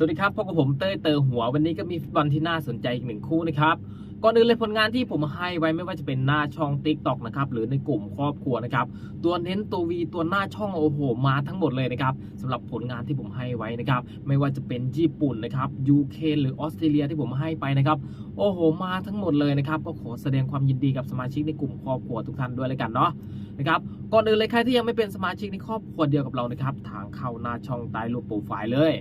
สวัสดีครับพบกับผมเต้ยเตอหัววันนี้ก็มีฟุตบอลที่น่าสนใจอีกหนึ่งคู่นะครับก่อนอื่นเลยผลงานที่ผมให้ไว้ไม่ว่าจะเป็นหน้าช่อง t ิ k t o k นะครับหรือในกลุ่มครอบครัวนะครับตัวเน้นตัววีตัวหน้าช่องโอ้โหมาทั้งหมดเลยนะครับสำหรับผลงานที่ผมให้ไว้นะครับไม่ว่าจะเป็นญี่ปุ่นนะครับยูเคหรือออสเตรเลียที่ผมให้ไปนะครับโอ้โหมาทั้งหมดเลยนะครับก็ขอแสดงความยินดีกับสมาชิกในกลุ่มครอบครัวทุกท่านด้วยเลยกันเนาะนะครับก่อนอื่นเลยใครที่ยังไม่เป็นสมาชิกในครอบครัวเดียวกับเรานะครับทางเข้าหน้าช่องใต้รูปโปรไฟล์เลย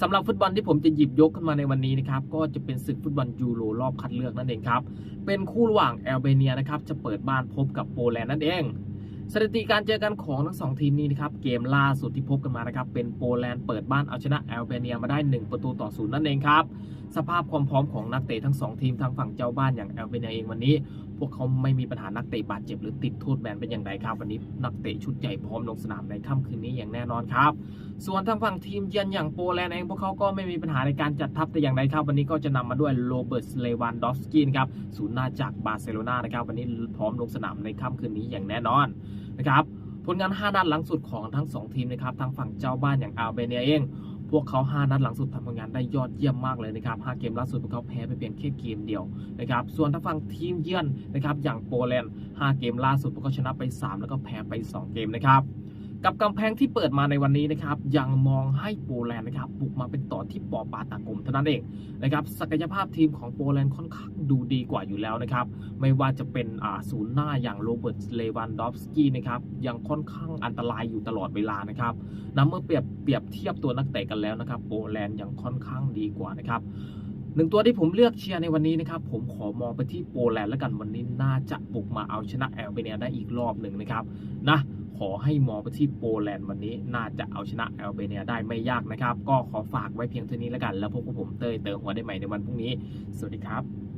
สำหรับฟุตบอลที่ผมจะหยิบยกขึ้นมาในวันนี้นะครับก็จะเป็นศึกฟุตบอลยูโรรอบคัดเลือกนั่นเองครับเป็นคู่ระหว่างแอลเบเนียนะครับจะเปิดบ้านพบกับโปแลนด์นั่นเองสถิติการเจอกันของทั้งสองทีมนี้นะครับเกมล่าสุดที่พบกันมานะครับเป็นโปแลนด์เปิดบ้านเอาชนะแอลเบเนียมาได้ 1 ประตูต่อศูนย์นั่นเองครับสภาพความพร้อมของนักเตะทั้งสองทีมทางฝั่งเจ้าบ้านอย่างแอลเบเนียเองวันนี้ พวกเขาไม่มีปัญหานักเตะบาดเจ็บหรือติดโทษแบนเป็นอย่างไรครับวันนี้นักเตะชุดใหญ่พร้อมลงสนามในค่ำคืนนี้อย่างแน่นอนครับ ส่วนทางฝั่งทีมเยือนอย่างโปแลนด์เองพวกเขาก็ไม่มีปัญหาในการจัดทัพแต่อย่างใดครับ วันนี้ก็จะนำมาด้วยโรเบิร์ตเลวานดอฟสกีนครับศูนย์หน้าจากบาร์เซโลนานะครับ วันนี้พร้อมลงสนามในค่ำคืนนี้อย่างแน่นอนนะครับผลงาน 5 นัดหลังสุดของทั้ง 2 ทีมนะครับทางฝั่งเจ้าบ้านอย่างอัลเบเนียเอง พวกเขา 5 นัดหลังสุดทำผลงานได้ยอดเยี่ยมมากเลยนะครับ 5 เกมล่าสุดพวกเขาแพ้ไปเพียงแค่เกมเดียวนะครับ ส่วนทางฝั่งทีมเยือนนะครับอย่างโปแลนด์ 5 เกมล่าสุดพวกเขาชนะไป 3 แล้วก็แพ้ไป 2 เกมนะครับ กับกำแพงที่เปิดมาในวันนี้นะครับยังมองให้โปแลนด์นะครับบุกมาเป็นต่อที่ปอปาตากลมเท่านั้นเองนะครับศักยภาพทีมของโปแลนด์ค่อนข้างดูดีกว่าอยู่แล้วนะครับไม่ว่าจะเป็นอ่าศูนย์หน้าอย่างโรเบิร์ตเลวันดอฟสกี้นะครับยังค่อนข้างอันตรายอยู่ตลอดเวลานะครับนำเมื่อเปรียบเปรียบเทียบตัวนักเตะกันแล้วนะครับโปแลนด์ยังค่อนข้างดีกว่านะครับหนึ่งตัวที่ผมเลือกเชียร์ในวันนี้นะครับผมขอมองไปที่โปแลนด์แล้วกันวันนี้น่าจะบุกมาเอาชนะแอลเบเนียได้อีกรอบหนึ่งนะครับนะ ขอให้มองไปที่โปแลนด์วันนี้น่าจะเอาชนะแอลเบเนียได้ไม่ยากนะครับ ก็ขอฝากไว้เพียงเท่านี้แล้วกัน แล้วพบกับผมเต้ยเติมหัวได้ใหม่ในวันพรุ่งนี้ สวัสดีครับ